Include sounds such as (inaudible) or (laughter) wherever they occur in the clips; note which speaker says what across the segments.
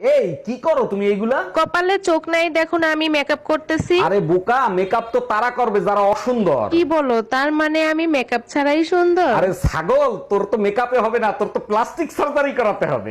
Speaker 1: এই কি করো তুমি এইগুলা?
Speaker 2: কপালে চোখ নাই দেখো না আমি মেকআপ করতেছি।
Speaker 1: আরে বোকা মেকআপ তো তারা করবে যারা অসুন্দর।
Speaker 2: কি বলো তার মানে আমি মেকআপ ছাড়াই সুন্দর?
Speaker 1: আরে ছাগল তোর তো মেকআপে হবে না তোর তো প্লাস্টিক সার্জারি করাতে হবে।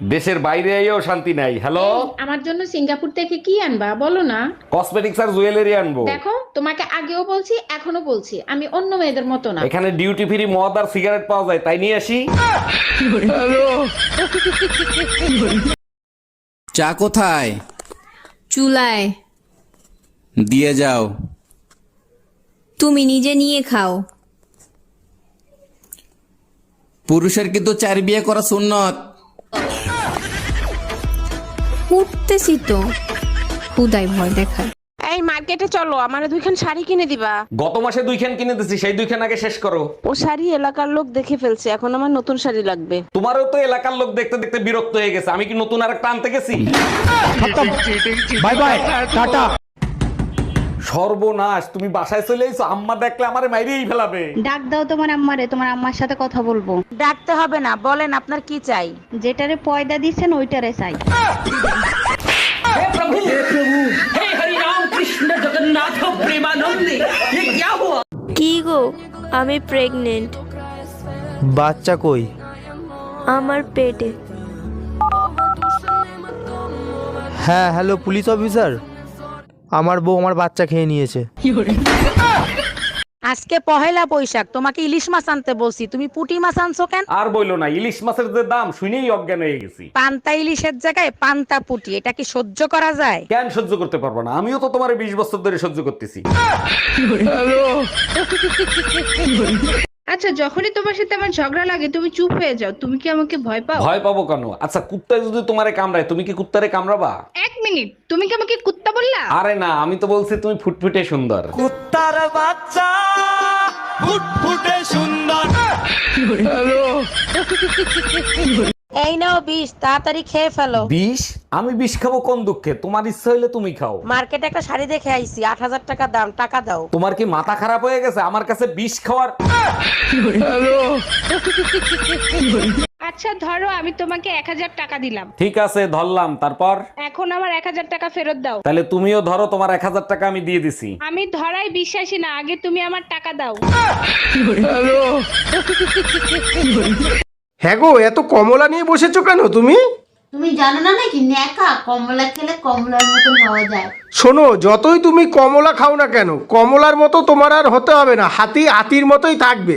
Speaker 1: দেশের বাইরে আইও শান্তি নাই। হ্যালো
Speaker 3: আমার জন্য সিঙ্গাপুর থেকে কি আনবা? বলো না।
Speaker 1: কসমেটিক্স আর জুয়েলারি আনব।
Speaker 3: দেখো তোমাকে আগেও বলছি এখনও বলছি। আমি অন্য মেয়েদের মতো না।
Speaker 1: এখানে ডিউটি ফ্রি মদ আর সিগারেট পাওয়া যায় তাই নিয়ে আসি।
Speaker 4: চা কোথায়?
Speaker 5: চুলায়।
Speaker 4: দিয়ে যাও।
Speaker 5: তুমি নিজে নিয়ে খাও।
Speaker 4: পুরুষের কিন্তু চার বিয়ে করা সুন্নত।
Speaker 5: উঠতেছি তো। হুদাই ভয় দেখায়।
Speaker 2: এই মার্কেটে চলো আমার দুইখান শাড়ি কিনে দিবা।
Speaker 1: গত মাসে দুইখান কিনে দিছি সেই দুইখান আগে শেষ করো।
Speaker 2: ও শাড়ি এলাকার লোক দেখে ফেলছে এখন আমার নতুন শাড়ি লাগবে।
Speaker 1: তোমারও তো এলাকার লোক দেখতে দেখতে বিরক্ত হয়ে গেছে আমি কি নতুন আর একটা আনতে গেছি? Bye bye tata. সর্বনাশ তুমি বাসায় চলে এসো আম্মা দেখলে আমারে মাইরেই ফেলাবে।
Speaker 6: ডাক দাও তোমার আম্মারে তোমার আম্মার সাথে কথা বলব।
Speaker 7: ডাকতে হবে না বলেন আপনার কি চাই?
Speaker 6: যেটারে পয়দা দিচ্ছেন ওইটারে চাই।
Speaker 8: হে প্রভু হে প্রভু হে হরি রাম কৃষ্ণ জগন্নাথ প্রেমানন্দে এ
Speaker 9: কি গো আমি প্রেগনেন্ট
Speaker 10: বাচ্চা কই?
Speaker 9: আমার পেটে।
Speaker 10: হ্যাঁ হ্যালো পুলিশ অফিসার আমার বউ আমার বাচ্চা খেয়ে নিয়েছে।
Speaker 7: আজকে পহেলা বৈশাখ তোমাকে ইলিশ মাছ আনতে বলছি। তুমি পুটি মাছ আনছো কেন?
Speaker 1: আর বইলো না ইলিশ মাছের যে দাম শুনেই অজ্ঞান হয়ে গেছি।
Speaker 7: পান্তা ইলিশের জায়গায় পান্তা পুটি এটা কি সহ্য করা যায়?
Speaker 1: কেন সহ্য করতে পারব না? আমিও তো তোমার বিশ বছর ধরে সহ্য করতেছি।
Speaker 3: আচ্ছা যখনই তোমার সাথে আমার ঝগড়া লাগে তুমি চুপ হয়ে যাও। তুমি কি আমাকে ভয় পাও?
Speaker 1: ভয় পাবো কেন? আচ্ছা কুত্তা যদি তোমারে কামড়ায় তুমি কি কুত্তারে কামড়াবা?
Speaker 3: মিনিট তুমি কি আমাকে কুত্তা বললা?
Speaker 1: আরে না আমি তো বলছি তুমি ফুটফুটে সুন্দর।
Speaker 10: কুত্তার বাচ্চা ফুটফুটে সুন্দর।
Speaker 7: এই নাও বিষ তাড়াতাড়ি খেয়ে ফেলো।
Speaker 1: বিষ? আমি বিষ খাব কোন দুঃখে? তোমার ইচ্ছা হইলে তুমি খাও।
Speaker 7: মার্কেটে একটা শাড়ি দেখে আইছি আট হাজার টাকা দাম টাকা দাও।
Speaker 1: তোমার কি মাথা খারাপ হয়ে গেছে? আমার কাছে বিষ খাওয়ার
Speaker 3: আচ্ছা ধরো আমি তোমাকে এক হাজার টাকা দিলাম।
Speaker 1: ঠিক আছে ধরলাম। তারপর?
Speaker 3: এখন আমার এক হাজার টাকা ফেরত দাও।
Speaker 1: তাহলে তুমিও ধরো তোমার এক হাজার টাকা আমি দিয়ে দিছি।
Speaker 3: আমি ধরাই বিশ্বাসী না আগে তুমি আমার টাকা দাও।
Speaker 10: হ্যাঁ গো এত কমলা নিয়ে বসেছো কেন তুমি?
Speaker 6: তুমি জানো না নাকি ন্যাকা কমলা খেলে কমলার মতন হওয়া যায়।
Speaker 10: শোনো যতই তুমি কমলা খাও না কেন কমলার মতো তোমার আর হতে হবে না হাতি হাতির মতোই থাকবে।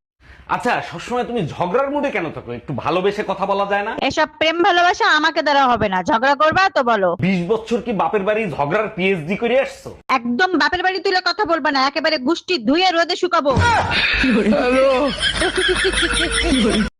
Speaker 1: আচ্ছা সবসময় তুমি ঝগড়ার মুডে কেন থাকো? একটু ভালোবেসে কথা বলা যায় না?
Speaker 7: এসব প্রেম ভালোবাসা আমাকে দ্বারা হবে না। ঝগড়া করবা তো বলো।
Speaker 1: বিশ বছর কি বাপের বাড়ি ঝগড়ার পিএইচডি করে আসছো?
Speaker 7: একদম বাপের বাড়ি তুলে কথা বলবা না একেবারে গুষ্টি ধুয়ে রোদে শুকাবো। (laughs)